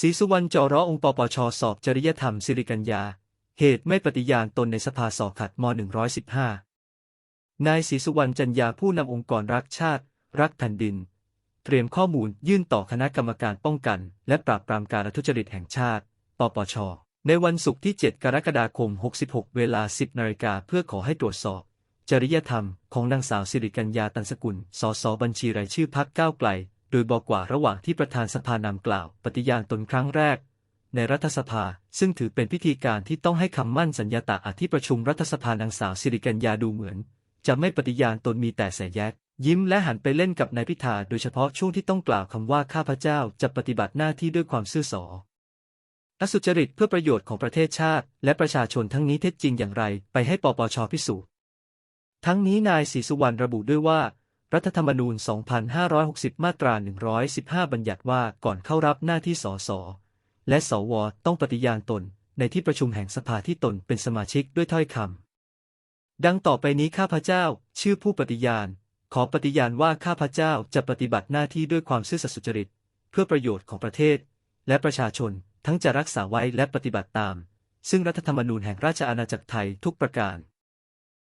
ศรีสุวรรณจอร้อองค์ปปชสอบจริยธรรมสิริกัญญา เหตุไม่ปฏิญาณตนในสภาสอบขัดม 115 นายศรีสุวรรณจันยาผู้นำองค์กรรักชาติ รักแผ่นดิน เตรียมข้อมูลยื่นต่อคณะกรรมการป้องกัน และปราบปรามการทุจริตแห่งชาติ ปปช ในวันศุกร์ที่ 7 กรกฎาคม 66 เวลา 10นาฬิกาเพื่อขอให้ตรวจสอบ จริยธรรมของนางสาวสิริกัญญาตันสกุล สสบัญชีรายชื่อพักก้าวไกล โดยบอกว่าระหว่างที่ประธานสภานำกล่าว ปฏิญาณตนครั้งแรก ในรัฐสภาซึ่งถือเป็นพิธีการที่ต้องให้คำมั่นสัญญาตะอาที่ประชุมรัฐสภานางสาวสิริกัญญาดูเหมือน จะไม่ปฏิญาณตนมีแต่แสแยกยิ้มและหันไปเล่นกับนายพิธาโดยเฉพาะช่วงที่ต้องกล่าวคำว่าข้าพเจ้าจะปฏิบัติหน้าที่ด้วยความซื่อสอและสุจริตเพื่อประโยชน์ของประเทศชาติ และประชาชนทั้งนี้เท็จจริงอย่างไร ไปให้ปปชพิสูจน์ทั้งนี้นายศรีสุวรรณระบุด้วยว่า รัฐธรรมนูญ 2560 มาตรา 115 บัญญัติว่าก่อนเข้ารับหน้าที่สส และสว ต้องปฏิญาณตน ในที่ประชุมแห่งสภาที่ตนเป็นสมาชิกด้วยถ้อยคำ ดังต่อไปนี้ข้าพเจ้า ชื่อผู้ปฏิญาณ ขอปฏิญาณว่าข้าพเจ้าจะปฏิบัติหน้าที่ด้วยความซื่อสัตย์สุจริต เพื่อประโยชน์ของประเทศ และประชาชน ทั้งจะรักษาไว้และปฏิบัติตาม ซึ่งรัฐธรรมนูญแห่งราชอาณาจักรไทยทุกประการ